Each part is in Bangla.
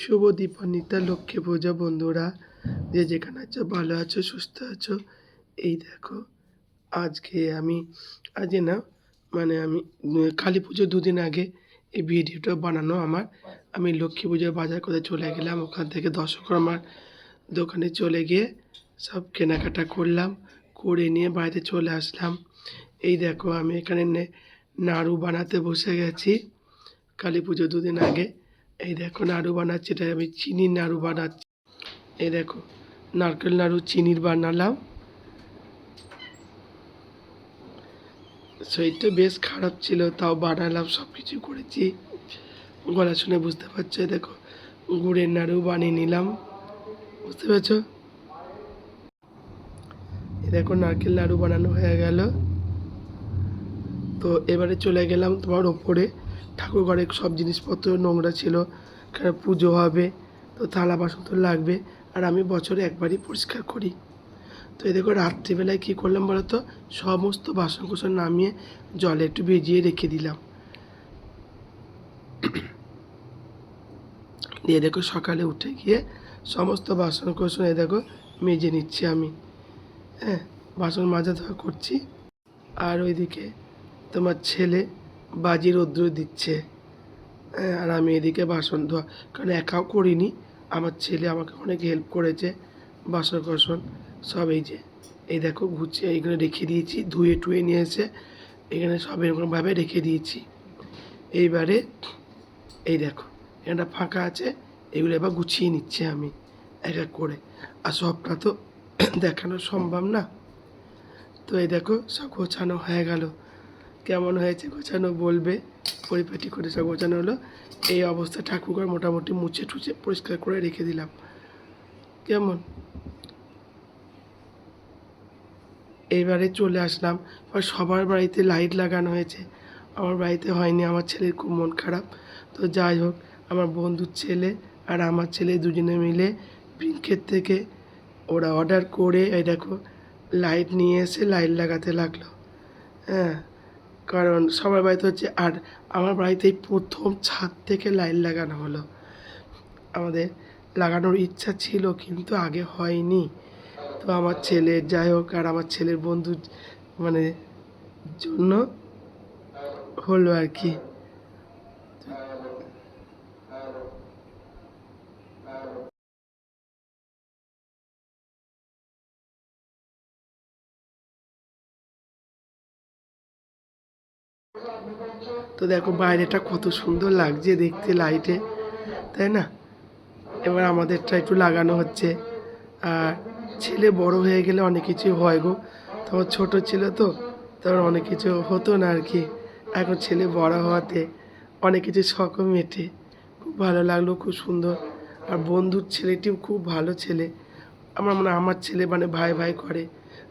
শুভ দীপান্বিতা, লক্ষ্মী পূজা বন্ধুরা, যে যেখানে আছো, ভালো আছো, সুস্থ আছো, এই দেখো, আজকে আমি, আজকে না মানে আমি কালী পুজো দুদিন আগে এই ভিডিওটা বানানো আমার। আমি লক্ষ্মী পুজোর বাজার করে চলে গেলাম, ওখান থেকে দশকর্মার দোকানে চলে গিয়ে সব কেনাকাটা করলাম, করে নিয়ে বাড়িতে চলে আসলাম। এই দেখো, আমি এখানে নাড়ু বানাতে বসে গেছি। কালী পুজো দুদিন আগে এই দেখো নাড়ু বানাচ্ছি এটা আমি চিনির নাড়ু বানাচ্ছি। এই দেখো, নারকেল নাড়ু চিনির বানালাম। শরীরটা বেশ খারাপ ছিল, তাও বানালাম সব কিছু করেছি। গলা শুনে বুঝতে পারছ দেখো, গুড়ের নাড়ু বানিয়ে নিলাম। বুঝতে পারছ? এই দেখো, নারকেল নাড়ু বানানো হয়ে গেল। তো, এবারে চলে গেলাম তোমার ওপরে। ঠাকুর ঘরে সব জিনিসপত্র নোংরা ছিল। পুজো হবে, তো থালা বাসন তো লাগবে, আর আমি বছরে একবারই পরিষ্কার করি। তো এ দেখো রাত্রিবেলায় কী করলাম বলো তো সমস্ত বাসন কোসন নামিয়ে জলে একটু ভিজিয়ে রেখে দিলাম। দিয়ে দেখো সকালে উঠে গিয়ে সমস্ত বাসন কোসন এই দেখো মেজে নিচ্ছি আমি। হ্যাঁ বাসন মাজা ধোয়া করছি। আর ওইদিকে তোমার ছেলে বাজি রৌদ্র দিচ্ছে। আর আমি এদিকে বাসন ধোয়া, কারণ একাও করিনি। আমার ছেলে আমাকে অনেক হেল্প করেছে বাসন কোসন, সব এই যে, এই দেখো গুছিয়ে এইখানে রেখে দিয়েছি, ধুয়ে টুয়ে নিয়ে এসে এখানে সব এরকমভাবে রেখে দিয়েছি। এইবারে এই দেখো এটা ফাঁকা আছে, এগুলো এবার গুছিয়ে নিচ্ছে আমি, এক এক করে। আর সবটা তো দেখানো সম্ভব না। তো এই দেখো সব গোছানো হয়ে গেল। কেমন হয়েছে গোছানো বলবে? পরিপাটি করে সব গোছানো হলো, এই অবস্থা ঠাকুরঘর মোটামুটি মুছে টুছে পরিষ্কার করে রেখে দিলাম। কেমন? এইবারে চলে আসলাম। আর সবার বাড়িতে লাইট লাগানো হয়েছে। আমার বাড়িতে হয়নি, আমার ছেলের খুব মন খারাপ। তো যাই হোক, আমার বন্ধুর ছেলে আর আমার ছেলে দুজনে মিলে ব্লিঙ্কের থেকে ওরা অর্ডার করে, এই দেখো, লাইট নিয়ে এসে লাইট লাগাতে লাগল। হ্যাঁ। কারণ সবার বাড়িতে হচ্ছে, আর আমার বাড়িতে প্রথম ছাদ থেকে লাইন লাগানো হলো। আমাদের লাগানোর ইচ্ছা ছিল, কিন্তু আগে হয়নি। তো আমার ছেলে, যাই হোক, আর আমার ছেলের বন্ধু মানে জন্য হলো আর কি। তো দেখো বাইরেটা কত সুন্দর লাগছে দেখতে লাইটে তাই না? এবার আমাদেরটা একটু লাগানো হচ্ছে। আর ছেলে বড় হয়ে গেলে অনেক কিছু হয় গো। তখন ছোট ছিল তো তখন অনেক কিছু হতো না আর কি। এখন ছেলে বড় হওয়াতে অনেক কিছু শখও মেটে। খুব ভালো লাগল, খুব সুন্দর। আর বন্ধুর ছেলেটিও খুব ভালো ছেলে। আমার মানে আমার ছেলে মানে ভাই ভাই করে।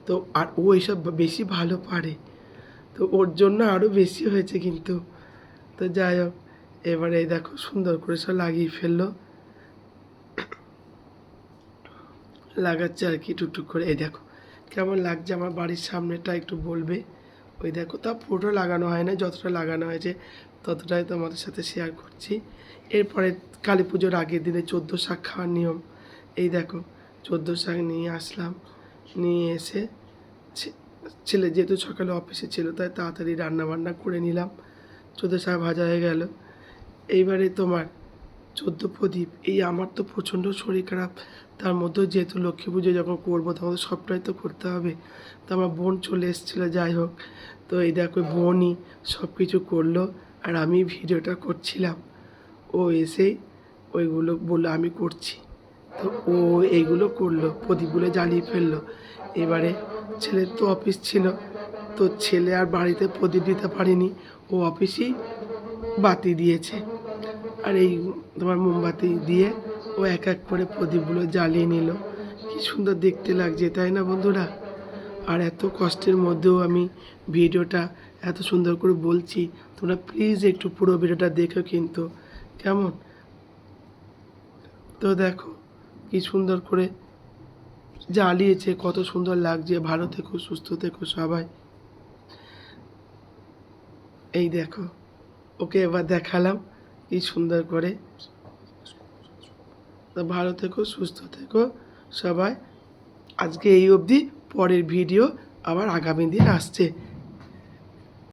তো আর ও এইসব বেশি ভালো পারে। তো ওর জন্য আরও বেশি হয়েছে কিন্তু। তো যাই হোক, এবারে এই দেখো সুন্দর করে সব লাগিয়ে ফেলল। লাগাচ্ছে আর কি টুকটুক করে। এই দেখো, কেমন লাগছে আমার বাড়ির সামনেটা একটু বলবে? ওই দেখো, তা পুরোটা লাগানো হয় না, যতটা লাগানো হয়েছে ততটাই তোমাদের সাথে শেয়ার করছি। এরপরে কালী পুজোর আগের দিনে চোদ্দ শাক খাওয়ার নিয়ম। এই দেখো, চোদ্দ শাক নিয়ে আসলাম, নিয়ে এসে ছেলে যেহেতু সকালে অফিসে ছিল, তাই তাড়াতাড়ি রান্না বান্না করে নিলাম। চোদ্দ শাক ভাজা হয়ে গেল। এইবারে তোমার চোদ্দ প্রদীপ, এই আমার তো প্রচণ্ড শরীর খারাপ। তার মধ্যেও যেহেতু লক্ষ্মী পুজো যখন করব, তখন সবটাই তো করতে হবে। তো আমার বোন চলে এসেছিল, যাই হোক। তো এই দেখো, বোনই সব কিছু করল আর আমি ভিডিওটা করছিলাম। ও এসেই ওইগুলো বলল, আমি করছি। তো ও এইগুলো করল, প্রদীপগুলো জ্বালিয়ে ফেলল। এবারে ছেলের তো অফিস ছিল, তো ছেলে আর বাড়িতে প্রদীপ দিতে পারেনি। ও অফিসেই বাতি দিয়েছে। আর এই তোমার মোমবাতি দিয়ে ও এক এক করে প্রদীপগুলো জ্বালিয়ে নিল। কি সুন্দর দেখতে লাগছে, তাই না বন্ধুরা? আর এত কষ্টের মধ্যেও আমি ভিডিওটা এত সুন্দর করে বলছি। তোমরা প্লিজ একটু পুরো ভিডিওটা দেখো কিন্তু। কেমন? তো দেখো কি সুন্দর করে জ্বালিয়েছে, কত সুন্দর লাগছে। ভালো থেকো, সুস্থ থেকো সবাই। এই দেখো, ওকে এবার দেখালাম কি সুন্দর করে। ভালো থেকো, সুস্থ থেকো সবাই। আজকে এই অবধি, পরের ভিডিও আবার আগামী দিন আসছে।